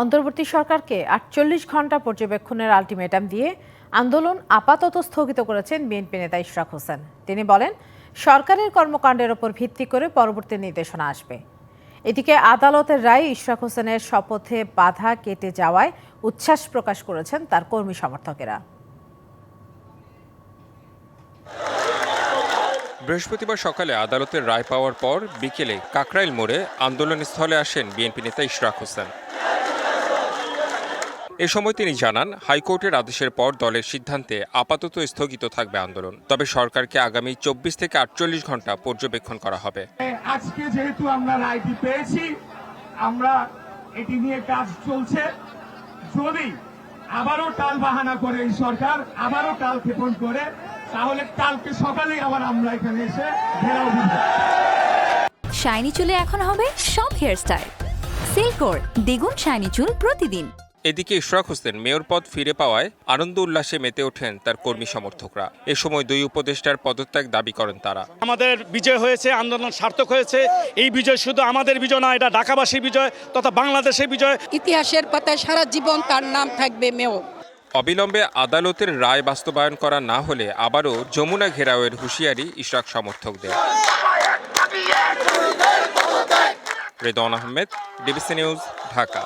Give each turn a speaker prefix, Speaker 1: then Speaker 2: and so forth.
Speaker 1: অন্তর্বর্তী সরকারকে আটচল্লিশ ঘণ্টা পর্যবেক্ষণের আলটিমেটাম দিয়ে আন্দোলন আপাতত স্থগিত করেছেন বিএনপি নেতা ইশরাক হোসেন। তিনি বলেন, সরকারের কর্মকাণ্ডের ওপর ভিত্তি করে পরবর্তী নির্দেশনা আসবে। এদিকে আদালতের রায় ইশরাক হোসেনের শপথে বাধা কেটে যাওয়ায় উচ্ছ্বাস প্রকাশ করেছেন তার কর্মী সমর্থকেরা।
Speaker 2: বৃহস্পতিবার সকালে আদালতের রায় পাওয়ার পর বিকেলে কাকরাইল মোড়ে আন্দোলনস্থলে আসেন বিএনপি নেতা ইশরাক হোসেন। এ সময় তিনি জানান হাইকোর্টের আদেশের পর দলের সিদ্ধান্তে আপাতত স্থগিত থাকবে আন্দোলন। তবে সরকারকে আগামী চব্বিশ থেকে আটচল্লিশ ঘণ্টা পর্যবেক্ষণ করা হবে।
Speaker 3: আজকে যেহেতু আমরা রায়টি পেয়েছি আমরা এটি নিয়ে কাজ চলছে। যদি আবারও টাল বাহানা করে এই সরকার আবারও টাল ক্ষেপণ করে তাহলে কালকে সকালেই আবার আমরা এখানে এসে ঘেরাও দিব
Speaker 4: শাইনি চুলে এখন হবে সব হেয়ারস্টাইল। সিল্কোর দ্বিগুণ শাইনি চুল প্রতিদিন।
Speaker 2: এদিকে ইশরাক হোসেন মেয়র পদ ফিরে পাওয়ায় আনন্দ উল্লাসে মেতে ওঠেন তার কর্মী সমর্থকরা। এ সময় দুই উপদেষ্টার পদত্যাগ দাবি করেন তারা।
Speaker 5: আমাদের বিজয় হয়েছে আন্দোলন সার্থক হয়েছে। এই বিজয় শুধু আমাদের বিজয় না এটা ঢাকাবাসীর বিজয় তথা বাংলাদেশের বিজয়।
Speaker 6: ইতিহাসের পাতায় সারা জীবন তার নাম থাকবে মেয়র।
Speaker 2: অবিলম্বে আদালতের রায় বাস্তবায়ন করা না হলে আবারও যমুনা ঘেরাওয়ের হুঁশিয়ারি ইশরাক সমর্থকদের। Redon Ahmed DBC news Dhaka.